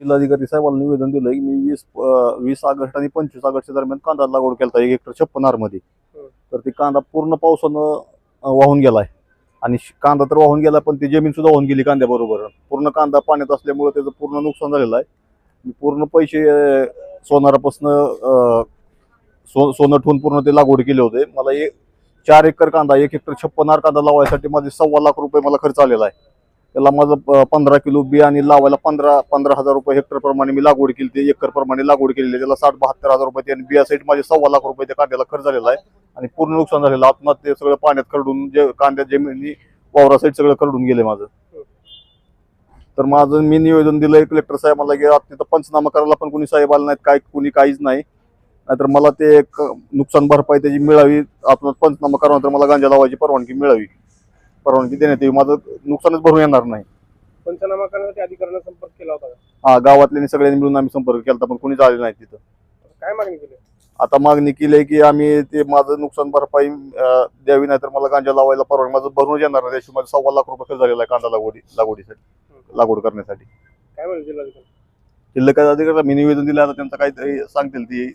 जिल्हाधिकारी साहेबांना निवेदन दिलं की मी वीस वीस ऑगस्ट आणि पंचवीस ऑगस्टच्या दरम्यान कांदा लागवड केला एक हेक्टर छप्पनमध्ये हं. तर ते कांदा पूर्ण पावसानं वाहून गेलाय. आणि कांदा तर वाहून गेला पण ती जमीन सुद्धा वाहून गेली कांद्याबरोबर. पूर्ण कांदा पाण्यात असल्यामुळे त्याचं पूर्ण नुकसान झालेलं आहे. मी पूर्ण पैसे सोनारापासनं सो सोनं ठेवून पूर्ण ते लागवड केले होते. मला एक चार एकर कांदा एक हेक्टर छप्पन कांदा लावायसाठी माझे सव्वा लाख रुपये मला खर्च आलेला आहे. त्याला माझं पंधरा किलो बियाणे लावायला पंधरा पंधरा हजार रुपये हेक्टर प्रमाणे मी लागवड केली ते एकर प्रमाणे लागवड केलेली त्याला साठ बहात्तर हजार रुपये आणि बियासाठी माझे सव्वा लाख रुपये त्या कांद्याला खर्च झालेला आहे. आणि पूर्ण नुकसान झालेलं आहे. आत्महत्या सगळं पाण्यात खरडून जे कांद्या जमिनी वावरा सगळं खरडून गेले माझं. तर माझं मी निवेदन दिलंय कलेक्टर साहेबांना की आता तिथं पंचनामा करायला पण कोणी साहेब आले नाहीत. काय कोणी काहीच नाही. नाहीतर मला ते एक नुकसान भरपाई त्याची मिळावी. आपण पंचनामा करावा तर मला गांजा लावायची परवानगी मिळावी. परवानगी देण्यात यावी माझं नुकसानच भरून येणार नाही. पंचनामा करण्यासाठी अधिकाऱ्यांना संपर्क केला होता का? हा गावातल्या सगळ्यांनी मिळून आम्ही संपर्क केला पण कोणी आले नाही तिथं. काय मागणी केली? आता मागणी केली आहे की आम्ही ते माझं नुकसान भरपाई अं, द्यावी नाही तर मला गांजा लावायला परवानगी. माझं भरून येणार नाही. त्याशिवाय माझा सव्वा लाख रुपये खर्च झालेला आहे कांदा लागवडी लागवडीसाठी. लागवड करण्यासाठी. काय म्हणले जिल्हाधिकारी? जिल्हा काय अधिकारी मी निवेदन दिलं आता त्यांचं काहीतरी सांगतील ती.